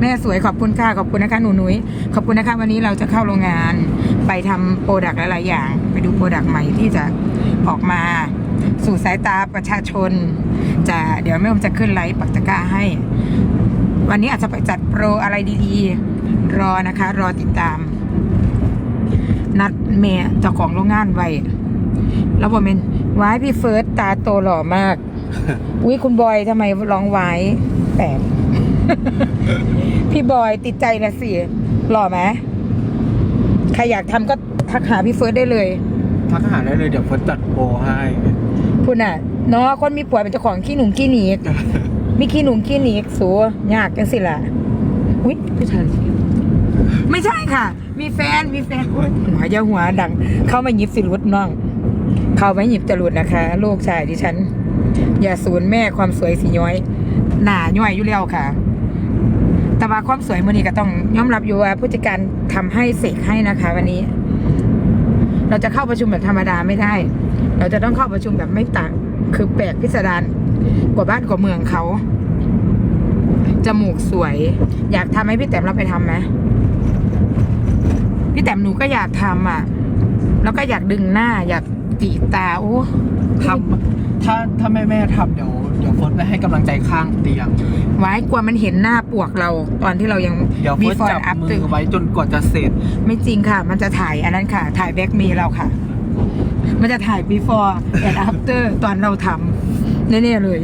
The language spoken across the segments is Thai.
แม่สวยขอบคุณค่ะขอบคุณนะคะหนูนุ้ยขอบคุณนะคะวันนี้เราจะเข้าโรงงานไปทำโปรดักต์หลายๆอย่าง ไปดูโปรดักต์ใหม่ที่จะออกมาสู่สายตาประชาชน จะเดี๋ยวแม่อมจะขึ้นไลฟ์ปักตะกร้าให้ วันนี้อาจจะไปจัดโปรอะไรดีๆ รอนะคะ รอติดตาม นัดเมย์เจ้าของโรงงานไว้แล้วบอกเป็นว้ายพี่เฟิร์สตาโตหล่อมากอุ้ยคุณบอยทำไมร้องไว้แปลก พี่บอยติดใจละสิหล่อไหมใครอยากทำก็ทักหาพี่เฟิร์สได้เลยทักหาได้เลยเดี๋ยวเฟิร์สจัดโปรให้คุณน่ะเนาะคนมีป่วยเป็นเจ้าของขี้หนุ่มขี้หนีกมีขี้หนุ่มขี้หนีกสูยากจังสิล่ะอุ้ยผู้ชายไม่ใช่ค่ะ มีแฟนมีแฟนโอ๊ยหัวอยาหัวดัง เข้ามาหยิบสิรุดน้อง เข้ามาหยิบจรุดนะคะ ลูกชายดิฉัน อย่าสูญแม่ความสวยสีย้อย หนาย่อยอยู่แล้วค่ะ แต่ว่าความสวยมือนี้ก็ต้องยอมรับอยู่ว่าผู้จัดการทำให้เสกให้นะคะ วันนี้ เราจะเข้าประชุมแบบธรรมดาไม่ได้ เราจะต้องเข้าประชุมแบบไม่ต่างคือแปลกพิสดารกว่าบ้านกว่าเมืองเขาจมูกสวย อยากทำให้พี่แต้มเราไปทำไหมพี่แต้มหนูก็อยากทำอะ แล้วก็อยากดึงหน้า อยากตีตาโอ้ทำถ้าถ้าแม่แม่ทำเดี๋ยว เดี๋ยวเฟิร์สไปให้กำลังใจข้างเตียงไว้กลัวมันเห็นหน้าปวกเรา ตอนที่เรายัง เดี๋ยวเฟิร์ส before จับ and มื after อไว้จนกว่าจะเสร็จ ไม่จริงค่ะ มันจะถ่ายอันนั้นค่ะ ถ่ายแบ็กมีเราค่ะ มันจะถ่าย before and after ตอนเราทำแน่ๆเลย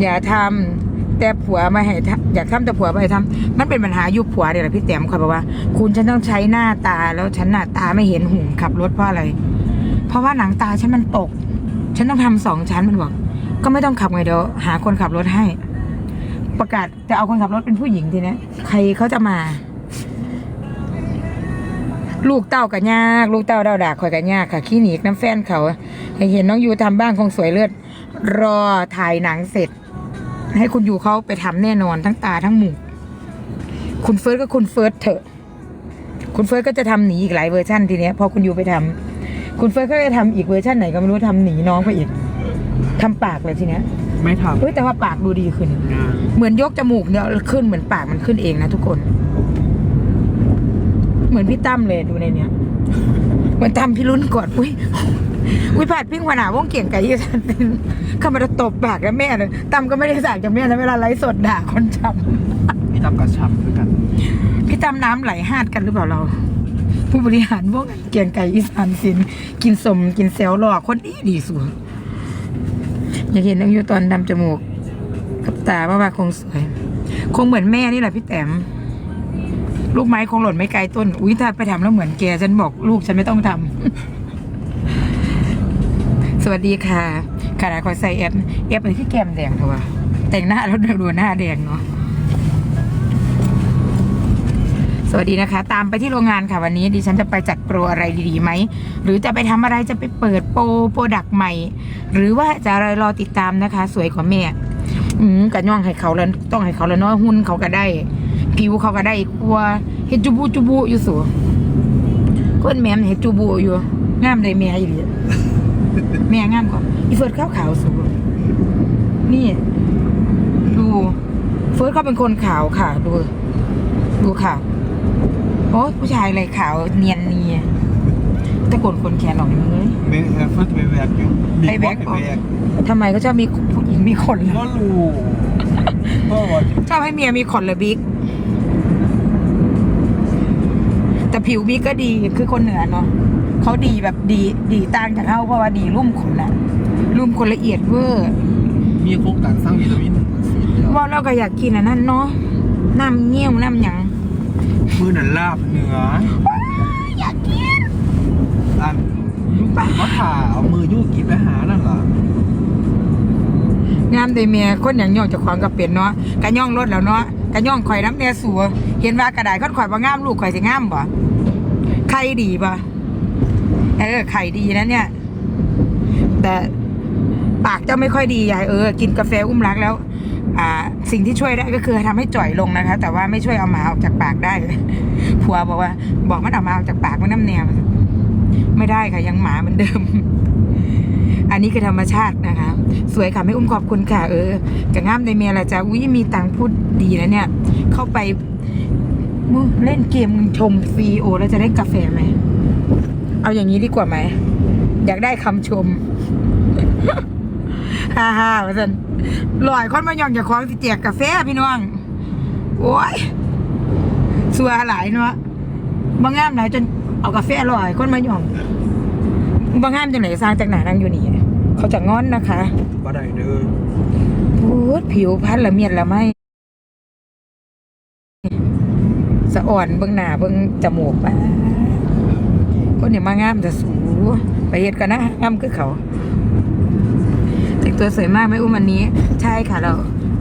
อย่าทำแต่ผัวมาให้ทำอยากทำแต่ผัวมาให้ทำมันเป็นปัญหายุคผัวเนี่ยแหละพี่แต้มคอยบอกว่า คุณฉันต้องใช้หน้าตาแล้วฉันหน้าตาไม่เห็นหูขับรถเพราะอะไร เพราะว่าหนังตาฉันมันตก ฉันต้องทำสองชั้นมันบอก ก็ไม่ต้องขับไงเดี๋ยวหาคนขับรถให้ ประกาศจะเอาคนขับรถเป็นผู้หญิงทีเนี้ยใครเขาจะมา ลูกเต้ากันยาก ลูกเต้าเดาด่าคอยกันยากค่ะขี้หนีกน้ำแฟนเขาให้เห็นน้องยูทำบ้างคงสวยเลือด รอถ่ายหนังเสร็จ ให้คุณยูเขาไปทำแน่นอนทั้งตาทั้งหมูคุณเฟิร์สก็คุณเฟิร์สเถอะ คุณเฟิร์สก็จะทำหนีอีกหลายเวอร์ชันทีเนี้ยพอคุณยูไปทำคุณเฟิร์สก็จะทำอีกเวอร์ชันไหนก็ไม่รู้ทำหนีน้องไปอีก ทำปากเลยทีเนี้ยไม่ทเฮ้ยแต่ว่าปากดูดีขึ้นำงานเหมือนยกจมูกเนี่ยขึ้นเหมือนปากมันขึ้นเองนะทุกคน เหมือนพี่ตั้มเลยดูในเนี้ยเหมือนตั้มพี่รุ่นกดอุ้ยอุ้ยผาดพิงขนาดวงเก่งไก่ยี่สันเป็นเข้ามาจะตบปากแล้วแม่เลยตั้มก็ไม่ได้สั่งจากแม่นะเวลาไลฟ์สดด่าคนจพี่ตำกระชับด้วยกันำพี่ตั้มน้ำไหลหาดกันหรือเปล่าเรา ผู้บริหารพวกเกียงไก่อีสานสิน กินสมกินเซลหลอกคนดีดีสุด อยากเห็นน้องยูตอนดำจมูก กับตาว่าว่าคงสวย คงเหมือนแม่นี่แหละพี่แต้มลูกไม้คงหล่นไม่ไกลต้น อุ้ยถ้าไปทำแล้วเหมือนแกฉันบอกลูกฉันไม่ต้องทำ สวัสดีค่ะขนาดคอยใส่แอปแอปเป็นที่แก้มแดงเถอะวะแต่งหน้าแล้วดูหน้าแดงเนาะ วัสดีนะคะ ตามไปที่โรงงานค่ะวันนี้ดิฉันจะไปจัดโปรอะไรดีๆไหม หรือจะไปทำอะไรจะไปเปิดโปรโปรดักต์ใหม่ หรือว่าจะอะไรรอติดตามนะคะ สวยกว่าแม่อืมกะย่องให้เขาแล้วต้องให้เขาแล้วเนาะหุ่นเขาก็ได้ ผิวเขาก็ได้กลัวเฮจูบูจูบูอยู่สูคนแม่เฮจูบูอยู่งามได้แม่อีหลีแม่งามกว่าอีเฟิร์สขาวขาวสูนี่ ดู เฟิร์สเขาเป็นคนขาวค่ะ ดู ดูค่ะ โอ้ผู้ชายอะไรขาวเนียนเนียตะโกนคนแขนออกเลยมึงเอ้ยไม่เฟิร์สไปแวกอยู่ไปแวกไปแวกทำไมเขาชอบมีผู้หญิงมีขนล่ะก็รู้ก็บอกชอบให้เมียมีขนเหรือบิ๊ก แต่ผิวบิ๊กก็ดีคือคนเหนือเนาะเขาดีแบบดีดีต่างจากเขาเพราะว่าดีรุ่มขนนะรุ่มขนละเอียดเวอร์มีโครงการสร้างวิตามินสีเดียวว่าเราก็อยากกินอันนั้นเนาะน้ำเงี้ยวน้ำหยัง มือนันลาบเนื้ออยากกินอันยุกก็ถ่าเอามือยุกกินไปหานั่นเหรองามเดเมียคนอย่างย่องเจะควางกับเป็นเนาะกะย่องรถแล้วเนาะกะย่องข่อยน้ำเนียสัวเห็นว่ากระดาษคนข่อยบ่งามลูกข่อยสิงามบ่ไข่ดีบ่เออไข่ดีนะเนี่ย แต่ปากเจ้าไม่ค่อยดียายเออ กินกาแฟอุ้มรักแล้วอ่า สิ่งที่ช่วยได้ก็คือทำให้จ่อยลงนะคะ แต่ว่าไม่ช่วยเอาหมาออกจากปากได้ผัวบอกว่า บอกมันเอาหมาออกจากปากมันน้ำแนวไม่ได้ค่ะยังหมาเหมือนเดิม อันนี้คือธรรมชาตินะคะ สวยค่ะไม่อุ้มขอบคุณค่ะ เออกระง่ามในเมียละจ้ะอุ้ยมีตังพูดดีนะเนี่ย เข้าไปเล่นเกมชมฟรีโอ แล้วจะได้กาแฟไหม เอาอย่างนี้ดีกว่าไหม อยากได้คำชม ฮ่าฮ่าว่าสันลอยคนมาย่องจากของสิแจกกาแฟพี่น้อง โอ้ยสัวหลายเนาะบางงามไหนจนเอากาแฟลอยคนมาย่องบางงามจังไหนสร้างจากไหนนั่งอยู่นี่ เขาจะงอนนะคะบ่ได้เด้อพูดผิวพันละเมียดละไม่สะอ่อนเบื้องหน้าเบื้องจมูกปะคนเนี่ยมางามจะสูไปเฮ็ดกันนะงามคือเขาแต่งตัวสวยมากไหม่อุ้มวันนี้ ใช่ค่ะเรา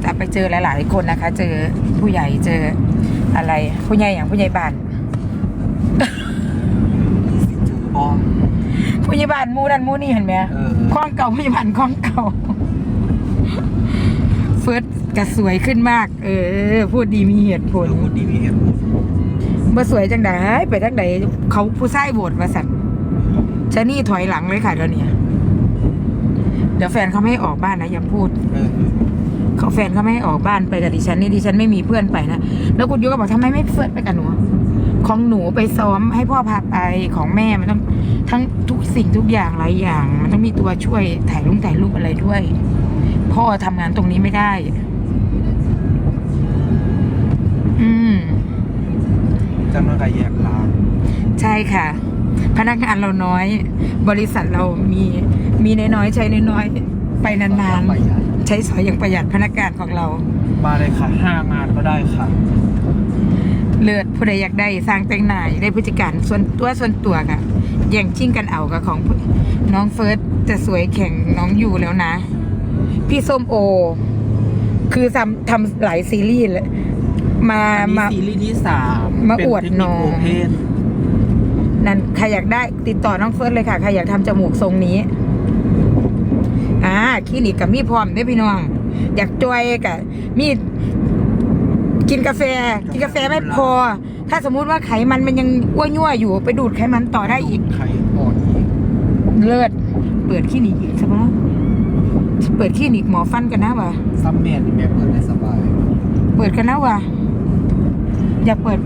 จะไปเจอหลาย ๆ คนนะคะ เจอผู้ใหญ่เจออะไร ผู้ใหญ่อย่างผู้ใหญ่บ้านจูบอมผู้ใหญ่บ้านหมูนั่นหมูนี่เห็นไหมเออคล้องเก่าผู้ใหญ่บ้านคล้องเก่าเฟิร์สจะสวยขึ้นมาก เออ พูดดีมีเหตุผลแล้วพูดดีมีเหตุผลบ่สวยจังไดไปทางใดเขาผู้ชายโบดมาสั่นชะนี่ถอยหลังเลยค่ะเดี๋ยวนี้ เดี๋ยวแฟนเขาไม่ให้ออกบ้านนะอย่าพูดเออเขาแฟนเขาไม่ให้ออกบ้านไปกับดิฉันนี่ดิฉันไม่มีเพื่อนไปนะแล้วคุณยุก็บอกทำไมไม่เพื่อนไปกับหนูของหนูไปซ้อมให้พ่อพาไปของแม่มันต้องทั้งทุกสิ่งทุกอย่างหลายอย่าง มันต้องมีตัวช่วยถ่ายรูปถ่ายรูปอะไรด้วย พ่อทำงานตรงนี้ไม่ได้ อืมจังมันก็แยกลางใช่ค่ะ พนักงานเราน้อย บริษัทเรามีมีน้อยๆใช้น้อยๆไปนานไปใหญ่ๆใช้สอยอย่างประหยัดพนักงานของเรา มาเลยค่ะห้างานก็ได้ค่ะ เลือดผู้ใดอยากได้สร้างแต่งหน้าอยากได้ผู้จัดการส่วนตัวส่วนตัวค่ะแย่งชิงกันเอากับของผู้น้องเฟิร์สจะสวยแข่งน้องอยู่แล้วนะ พี่ส้มโอ คือทำทำหลายซีรีส์เลยมาอันนี้มาซีรีส์ที่สามมาอวดเป็เทคน้องโอเพ นนั่นใครอยากได้ติดต่อน้องเฟิร์สเลยค่ะใครอยากทำจมูกทรงนี้อ่าคลินิกกับมีพร้อมได้อพี่น้อง อยากจอยกับมีกินกาแฟ กินกาแฟไม่พอ ถ้าสมมุติว่าไขมันมันยังอ้วนยั่วอยู่ไปดูดไขมันต่อได้อีกไข่อ่อนอีกเลิศเปิดคลินิกอีกใช่ปะเปิดคลินิกหมอฟันกันนะวะซัมเมนแบบเปิดได้สบาย เปิดกันนะวะอยากเปิด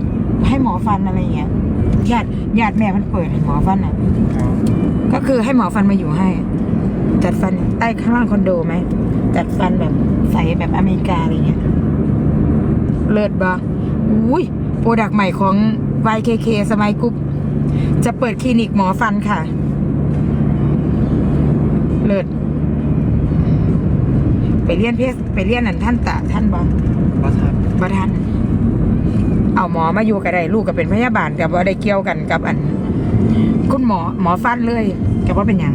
ให้หมอฟันอะไรอย่างเงี้ย ญาติญาติแม่มันเปิดให้หมอฟันอะ ก็คือให้หมอฟันมาอยู่ให้ จัดฟันใต้ข้างล่างคอนโดไหม จัดฟันแบบใสแบบอเมริกาอะไรเงี้ย เลิศบะอุ้ยโปรดักต์ใหม่ของ YKK สมัยกรุ๊ปจะเปิดคลินิกหมอฟันค่ะ เลิศไปเรียนเพศไปเรียนนั่นท่านตะท่านบอว่าทันบ่ท่าน เอาหมอมาอยู่กับได้ลูกก็เป็นพยาบาลกับว่าได้เกี่ยวกันกับอัน คุณหมอหมอฟันเลยกับว่าเป็นหยัง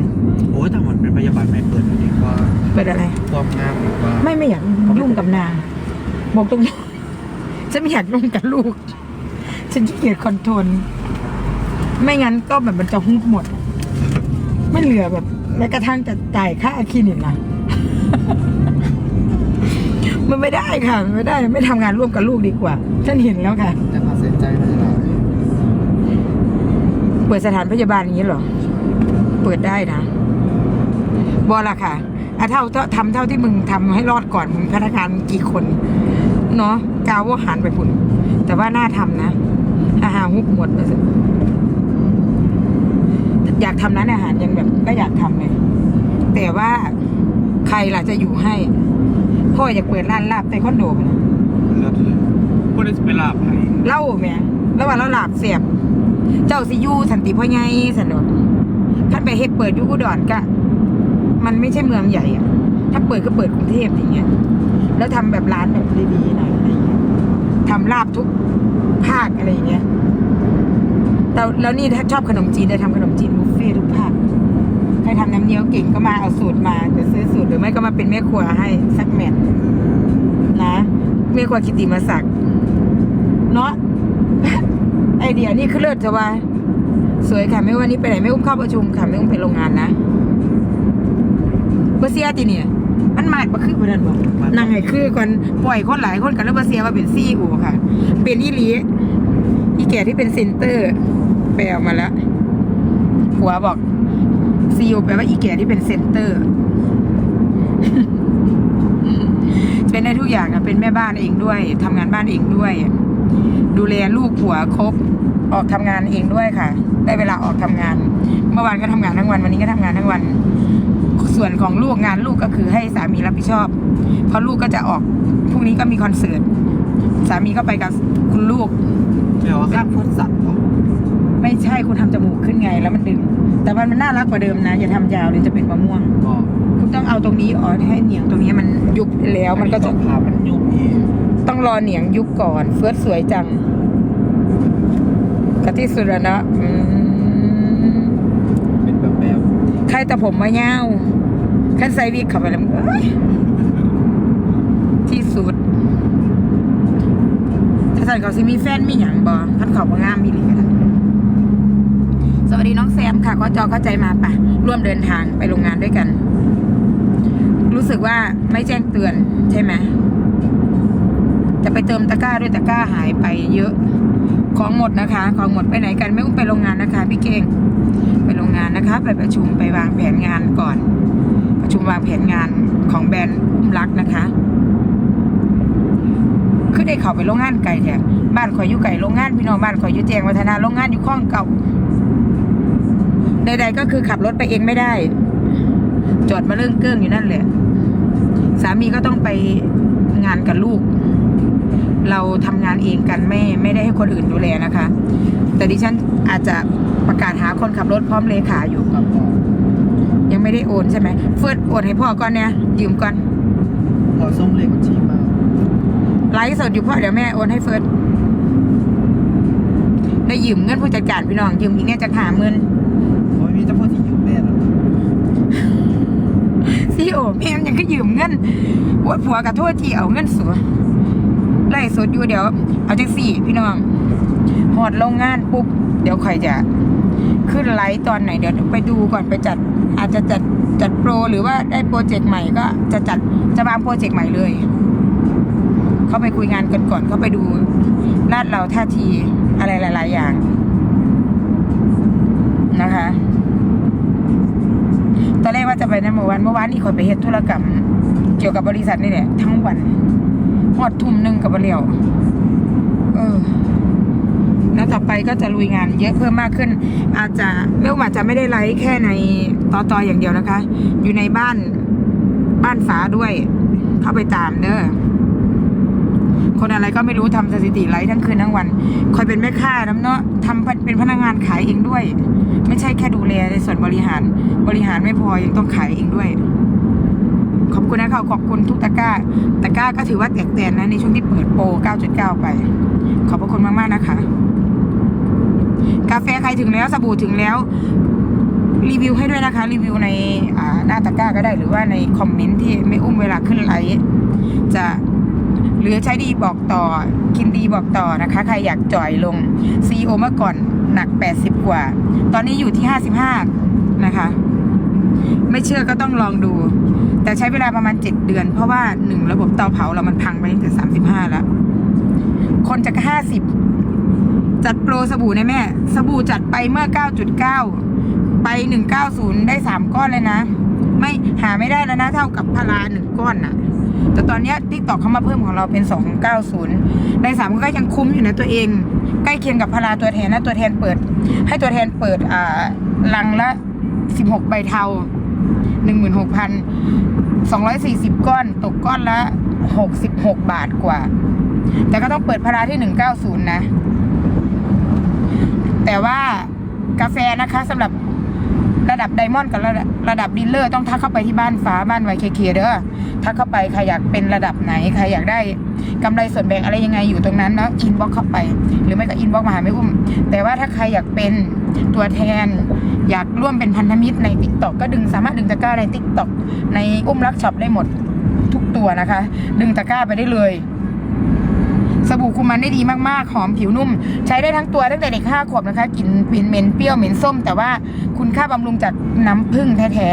โอ้ยแต่มันเป็นพยาบาลไม่เปิดดีกว่าเป็นอะไรความงามดีกว่าไม่ไม่อยากยุ่งกับนางบอกตรงนี้ฉันไม่อยากยุ่งกับลูก ฉันขี้เกียจคอนโทรลไม่งั้นก็แบบมันจะฮุบหมด ไม่เหลือแบบแม้กระทั่งจะจ่ายค่าคลินิกนะ มันไม่ได้ค่ะมันไม่ได้ไม่ทำงานร่วมกับลูกดีกว่า ฉันเห็นแล้วค่ะแต่พาเสียใจไม่ได้เปิดสถานพยาบาลอย่างนี้เหรอ เปิดได้นะบอละค่ะอะเท่าเท่าทำเท่าที่มึงทำให้รอดก่อนมึงพนักงานกี่คน เนาะกาวว่าหันไปพุ่น แต่ว่าน่าทำนะ อาหารฮุบหมดเลยสิอยากทำร้านอาหารยังแบบก็อยากทำเลยแต่ว่าใครล่ะจะอยู่ให้ พ่ออยากเปิดร้านลาบแต่คอนโดไปนะเลิศเลยพูดได้จะไปลาบให้เล่าแหม่แล้วว่าเราหลาบเสียบ เจ้าสิอยูสันติพ่อไงสันโดษท่านไปเฮ็ดเปิดอยูอุดรก็มันไม่ใช่เมืองใหญ่อะถ้าเปิดก็เปิดกรุงเทพอย่างเงี้ย แล้วทำแบบร้านแบบดีๆหน่อยอะไรเงี้ยทำลาบทุกภาคอะไรอย่างเงี้ยแล้วแล้วนี่ถ้าชอบขนมจีนได้ทำขนมจีนบุฟเฟ่ต์ทุกภาคใครทำน้ำเงี้ยวเก่งก็มาเอาสูตรมาจะซื้อสูตรหรือไม่ก็มาเป็นแม่ครัวให้สักแมทนะแม่ครัวกิติมาศักดิ์เนาะไอเดียนี่คือเลิศจะว่าสวยค่ะ ไม่ว่านี้ไปไหนไม่อุ้มเข้าประชุมค่ะ ไม่อุ้มไปโรงงานนะเบอร์เซียติเนี่ย มันมากกว่าคือประเด็นบ่นางไงคือก่อนปล่อยคนหลายคนกันแล้วเบอร์เซียว่าเป็นซีอูค่ะ เป็นอีหลีอีแก่ที่เป็นเซนเตอร์ ไปเอามาแล้วผัวบอก CEO แปลว่าอีแก่ที่เป็นเซ็นเตอร์ เป็นได้ทุกอย่างอะเป็นแม่บ้านเองด้วยทำงานบ้านเองด้วย ดูแลลูกผัวครบ ออกทำงานเองด้วยค่ะ ได้เวลาออกทำงาน เมื่อวานก็ทำงานทั้งวัน วันนี้ก็ทำงานทั้งวัน ส่วนของลูกงานลูกก็คือให้สามีรับผิดชอบ เพราะลูกก็จะออกพรุ่งนี้ก็มีคอนเสิร์ตสามีก็ไปกับคุณลูกเดี๋ยวข้างพุทธสัตว์เหรอไม่ใช่คุณทำจมูกขึ้นไงแล้วมันดึง แต่มันมันน่ารักกว่าเดิมนะอย่าทำยาวเลยจะเป็นมะม่วงก็คุณต้องเอาตรงนี้อ๋อให้เหนียงตรงนี้มันยุบแล้วมันก็จะพามันยุบอีกต้องรอเหนียงยุบก่อน เฟิร์สสวยจังกะที่สุดแล้วนะอืมเป็นแบบแบบใครแต่ผมมาเงาวขั้นใส่วิกเข้าไปแล้วมันเอ้ยที่สุด ถ้าสั่นเขาสิมีแฟนมีหยังบอพันเขาบางามมีหลีกันส วัสดีน้องแซมค่ะก็จอเข้าใจมาปะร่วมเดินทางไปโรงงานด้วยกัน รู้สึกว่าไม่แจ้งเตือนใช่ไหมจะไปเติมตะกร้าด้วยตะกร้าหายไปเยอะ ของหมดนะคะ ของหมดไปไหนกันไม่อุ้มไปโรงงานนะคะ พี่เก่งไปโรงงานนะคะ ไปประชุมไปวางแผนงานก่อน ประชุมวางแผนงานของแบรนด์อุ้มรักนะคะคือได้เข้าไปโรงงานไก่แท้บ้านข่อยอยู่ไก่โรงงานพี่น้องบ้านข่อยอยู่แจงวัฒนาโรงงานอยู่ข้องเก่า ใดๆก็คือขับรถไปเองไม่ได้ จอดมาเรื่องเกิ้งอยู่นั่นแหละ สามีก็ต้องไปงานกับลูก เราทำงานเองกันไม่ไม่ได้ให้คนอื่นดูแลนะคะ แต่ดิฉันอาจจะประกาศหาคนขับรถพร้อมเลขาอยู่ครับก็ยังไม่ได้โอนใช่ไหมเฟิร์สโอนให้พ่อก่อนเนี่ยยืมก่อนพอส้มเหล็กบัญชีมาไลฟ์สดอยู่พ่อเดี๋ยวแม่โอนให้เฟิร์สได้ยืมเงินผู้จัดการพี่น้องยืมอีกเนี่ยจะหาเงินโอ้ยมีเจ้าพ่อที่ยืมแม่แล้วซีโอแม่ยังก็ยืมเงินปวดผัวกับโทษที่เอาเงินสัวไล่สดอยู่เดี๋ยว เอาจังสี่ พี่น้องหอดโรงงานปุ๊บ เดี๋ยวข่อยจะขึ้นไลฟ์ตอนไหน เดี๋ยวไปดูก่อนไปจัด อาจจะจัดจัดโปรหรือว่าได้โปรเจกต์ใหม่ก็จะจัดจะวางโปรเจกต์ใหม่เลย เข้าไปคุยงานกันก่อนเข้าไปดูลาดเราท่าทีอะไรหลาย ๆ อย่างนะคะ ตอนแรกว่าจะไปนะเมื่อวานเมื่อวานนี่ข่อยไปเฮ็ดธุรกรรม เกี่ยวกับบริษัทนี่แหละทั้งวันหอดทุ่มหนึ่งกับเรียวเออ แล้วต่อไปก็จะลุยงานเยอะเพิ่มมากขึ้น อาจจะเรื่องอาจจะไม่ได้ไลฟ์แค่ในตอตออย่างเดียวนะคะ อยู่ในบ้านบ้านฟ้าด้วย เข้าไปตามเด้อ คนอะไรก็ไม่รู้ทำสถิติไลฟ์ทั้งคืนทั้งวัน คอยเป็นแม่ค้าน้ำเนาะทำเป็นพนักงานขายเองด้วย ไม่ใช่แค่ดูแลในส่วนบริหาร บริหารไม่พอยังต้องขายเองด้วย ขอบคุณนะคะขอบคุณทุกตะก้า ตะก้าก็ถือว่าแตกแตนนะในช่วงที่เปิดโปร 9.9 ไป ขอบพระคุณมาก ๆ นะคะ กาแฟใครถึงแล้วสบู่ถึงแล้วรีวิวให้ด้วยนะคะ รีวิวในหน้าตะกร้าก็ได้หรือว่าในคอมเมนต์ที่ไม่อุ้มเวลาขึ้นไลฟ์จะ หรือใช้ดีบอกต่อกินดีบอกต่อนะคะ ใครอยากจ่อยลงซีโอเมื่อก่อนหนัก 80 กว่า ตอนนี้อยู่ที่ 55 นะคะ ไม่เชื่อก็ต้องลองดู แต่ใช้เวลาประมาณ 7 เดือน เพราะว่าหนึ่งระบบเตาเผาเรามันพังไปตั้งแต่35 แล้ว คนจะ50 จัดโปรสบู่นะแม่ สบู่จัดไปเมื่อ 9.9 ไป 190 ได้ 3 ก้อนเลยนะ ไม่หาไม่ได้แล้วนะเท่ากับพาราหนึ่งก้อนน่ะแต่ตอนนี้ทิกตอกเขามาเพิ่มของเราเป็น 290ได้สามก็ยังคุ้มอยู่นะตัวเอง ใกล้เคียงกับพาราตัวแทนนะตัวแทนเปิด ให้ตัวแทนเปิดอ่าลังละ16ใบเทา16,000 240 ก้อน ตกก้อนละ 66 บาทกว่า แต่ก็ต้องเปิดพาราที่ 190 นะ แต่ว่ากาแฟนะคะสำหรับ ระดับไดมอนด์กับระดับระดับดีลเลอร์ต้องทักเข้าไปที่บ้านฟ้าบ้านไวเคเคเด้อทักเข้าไปใครอยากเป็นระดับไหนใครอยากได้กำไรส่วนแบ่งอะไรยังไงอยู่ตรงนั้นเนาะอินบ็อกเข้าไป หรือไม่ก็อินบ็อกมาหาไม่อุ้ม แต่ว่าถ้าใครอยากเป็นตัวแทน อยากร่วมเป็นพันธมิตรใน t ิ k t o k ก็ดึงสามารถดึงตะกร้าใน t ิ k t o k ในอุ้มรักช็อปได้หมดทุกตัวนะคะ ดึงตะกร้าไปได้เลย สบู่คุมมันได้ดีมากๆ หอมผิวนุ่ม ใช้ได้ทั้งตัวตั้งแต่เด็กห้าขวบนะคะกลิ่นเป็นเหม็นเปรี้ยวเหม็นส้ม แต่ว่าคุณค่าบำรุงจากน้ำผึ้งแท้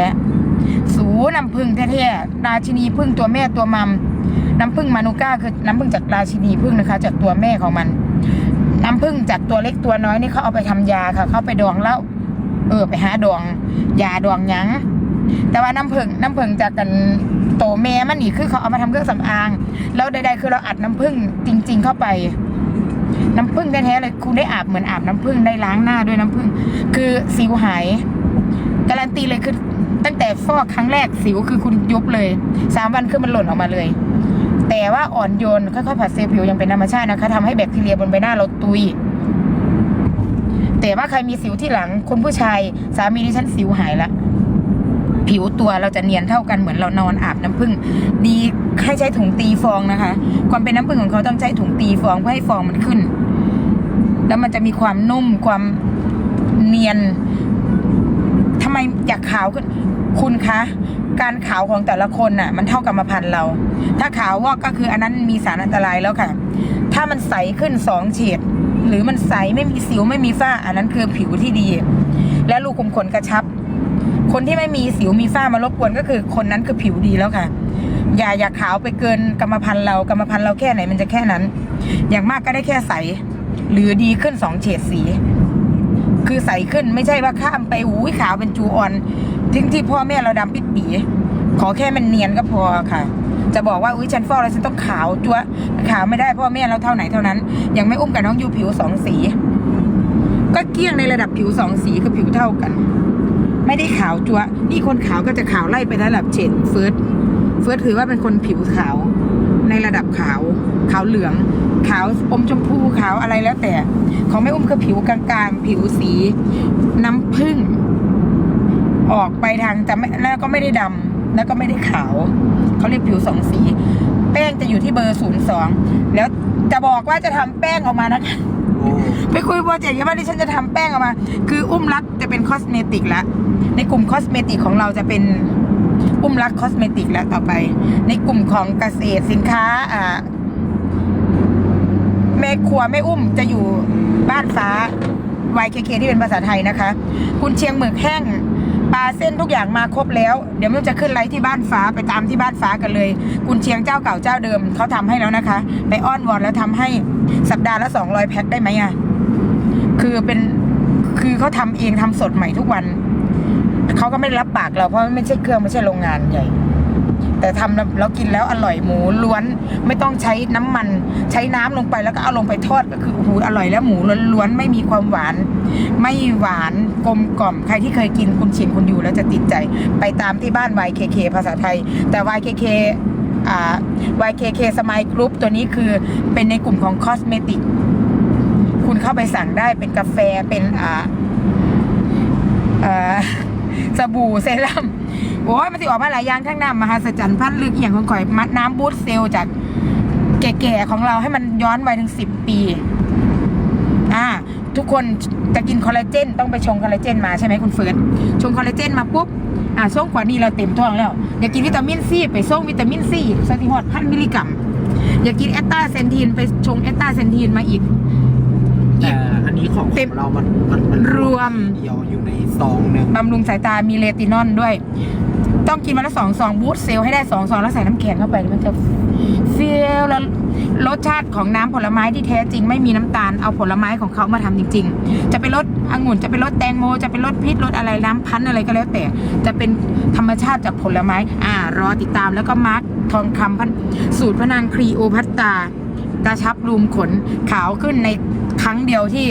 ๆ สูน้ำผึ้งแท้ๆ ราชินีผึ้งตัวแม่ตัวมัม น้ำผึ้งมานูก้าคือน้ำผึ้งจากราชินีผึ้งนะคะ จากตัวแม่ของมัน น้ำผึ้งจากตัวเล็กตัวน้อยนี่เขาเอาไปทำยาค่ะ เขาไปดองแล้ว เออไปหาดองยาดองยังแต่ว่าน้ำผึ้งน้ำผึ้งจากกัน โตแม่มันนี่คือเขาเอามาทำเครื่องสำอาง แล้วใดๆคือเราอัดน้ำผึ้งจริง ๆ เข้าไป น้ำผึ้งแท้ๆเลยคุณได้อาบเหมือนอาบน้ำผึ้งได้ล้างหน้าด้วยน้ำผึ้งคือสิวหายการันตีเลยคือตั้งแต่ฟอกครั้งแรกสิวคือคุณยุบเลยสามวันคือมันหล่นออกมาเลย แต่ว่าอ่อนโยนค่อยๆผัดเซลล์ผิวยังเป็นธรรมชาตินะคะทำให้แบคทีเรียบนใบหน้าเราตุยแต่ว่าใครมีสิวที่หลังคุณผู้ชายสามีดิฉันสิวหายละ ผิวตัวเราจะเนียนเท่ากันเหมือนเรานอนอาบน้ำผึ้งดีให้ใช้ถุงตีฟองนะคะ ความเป็นน้ำผึ้งของเขาต้องใช้ถุงตีฟองเพื่อให้ฟองมันขึ้น แล้วมันจะมีความนุ่มความเนียนทำไมอยากขาวขึ้น คุณคะ การขาวของแต่ละคนน่ะ มันเท่ากรรมพันธุ์เรา ถ้าขาววอกก็คืออันนั้นมีสารอันตรายแล้วค่ะ ถ้ามันใสขึ้นสองเฉดหรือมันใสไม่มีสิวไม่มีฝ้า อันนั้นคือผิวที่ดี และรูขุมขนกระชับ คนที่ไม่มีสิวมีฝ้ามารบกวนก็คือคนนั้นคือผิวดีแล้วค่ะ อย่าอย่าขาวไปเกินกรรมพันธุ์เรากรรมพันธุ์เราแค่ไหนมันจะแค่นั้น อย่างมากก็ได้แค่ใส หรือดีขึ้นสองเฉดสี คือใสขึ้นไม่ใช่ว่าข้ามไปอุ้ยขาวเป็นจูออน ทิ้งที่พ่อแม่เราดำปิดปีขอแค่มันเนียนก็พอค่ะ จะบอกว่าอุ้ยฉันฟอกแล้วฉันต้องขาวจั๊วขาวไม่ได้พ่อแม่เราเท่าไหนเท่านั้น ยังไม่อุ้มกับน้องยูผิวสองสี ก็เกลี้ยงในระดับผิวสองสีคือผิวเท่ากัน ไม่ได้ขาวจั๊วะนี่คนขาวก็จะขาวไล่ไประดับเฉดเฟิร์สเฟิร์สถือว่าเป็นคนผิวขาวในระดับขาว ขาวเหลือง ขาวอมชมพูขาวอะไรแล้วแต่ ของแม่อุ้มคือผิวกลางๆ ผิวสีน้ำผึ้งออกไปทางจะไม่แล้วก็ไม่ได้ดำแล้วก็ไม่ได้ขาว เขาเรียกผิวสองสี แป้งจะอยู่ที่เบอร์ศูนย์สองแล้วจะบอกว่าจะทำแป้งออกมานะคะโอ้ไปคุยโปรเจกต์กันว่าดิฉันจะทำแป้งออกมา คืออุ้มรักจะเป็นคอสเมติกแล้ว ในกลุ่มคอสเมติกของเราจะเป็นอุ้มรักคอสเมติกแล้วต่อไป ในกลุ่มของเกษตรสินค้าอ่าแม่ครัวแม่อุ้มจะอยู่บ้านฟ้า YKK ที่เป็นภาษาไทยนะคะ คุณเชียงหมึกแห้งปลาเส้นทุกอย่างมาครบแล้ว เดี๋ยวมันจะขึ้นไลฟ์ที่บ้านฟ้าไปตามที่บ้านฟ้ากันเลย คุณเชียงเจ้าเก่าเจ้าเดิมเขาทำให้แล้วนะคะ ไปอ้อนวอนแล้วทำให้สัปดาห์ละ200แพ็คได้ไหมอะคือเป็นคือเขาทำเองทำสดใหม่ทุกวัน เขาก็ไม่ได้รับปากเราเพราะไม่ใช่เครื่องไม่ใช่โรงงานใหญ่ แต่ทำแล้วกินแล้วอร่อยหมูล้วน ไม่ต้องใช้น้ำมันใช้น้ำลงไปแล้วก็เอาลงไปทอดก็คือโอ้โหอร่อยแล้วหมูล้วนๆไม่มีความหวาน ไม่หวานกลมกล่อมใครที่เคยกินคุณชิมคุณอยู่แล้วจะติดใจ ไปตามที่บ้าน YKK ภาษาไทย แต่ YKK อ่า YKK สม l e กรุ๊ปตัวนี้คือเป็นในกลุ่มของคอสเมติกคุณเข้าไปสั่งได้เป็นกาแฟเป็นอ่าอ่อส บู่เซรั่มโอ้ยมันติออกมาหลายอย่างทั้งน้ำมหัศจรรย์พันลึกอย่างของข่อยมัดน้ำบูสต์เซลล์จากแก่ๆของเราให้มันย้อนไปถึงสิบปี อ่า ทุกคนจะกินคอลลาเจนต้องไปชงคอลลาเจนมาใช่ไหมคุณเฟิร์สชงคอลลาเจนมาปุ๊บอ่าส่งกว่านี้เราเต็มท้องแล้วอยากกินวิตามินซีไปส่งวิตามินซีสติฮอดพันมิลลิกรัมอยากกินแอตตาเซนทีนไปชงแอตตาเซนทีนมาอีกแต่อั นนี้ของเต็ม ของเรามันมันมันรวมเดียวอยู่ในซองหนึ่งบำรุงสายตามีเลตินอลด้วย ต้องกินวันละสองซองบูสต์เซลล์ให้ได้สองซองแล้วใส่น้ำแข็งเข้าไปมันจะเฟีลแล้วรสชาติของน้ำผลไม้ที่แท้จริง ไม่มีน้ำตาลเอาผลไม้ของเขามาทำจริง ๆ จะเป็นรสองุ่นจะเป็นรสแตงโม จะเป็นรสพริษรสอะไรน้ำพันธุ์อะไรก็แล้วแต่ จะเป็นธรรมชาติจากผลไม้ อ่ารอติดตามแล้วก็มาร์คทองคำพันสูตรพระนางครีโอพัตตากระชับรูมขนขาวขึ้นในครั้งเดียวที่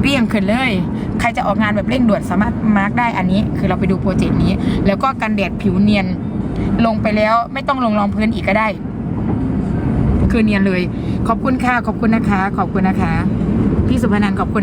เรี่ยงขึ้นเลย ใครจะออกงานแบบเร่งด่วนสามารถมาร์กได้อันนี้ คือเราไปดูโปรเจกต์นี้ แล้วก็กันแดดผิวเนียนลงไปแล้วไม่ต้องลงรองพื้นอีกก็ได้ คือเนียนเลย ขอบคุณค่ะ ขอบคุณนะคะ ขอบคุณนะคะ พี่สุพนันขอบคุณ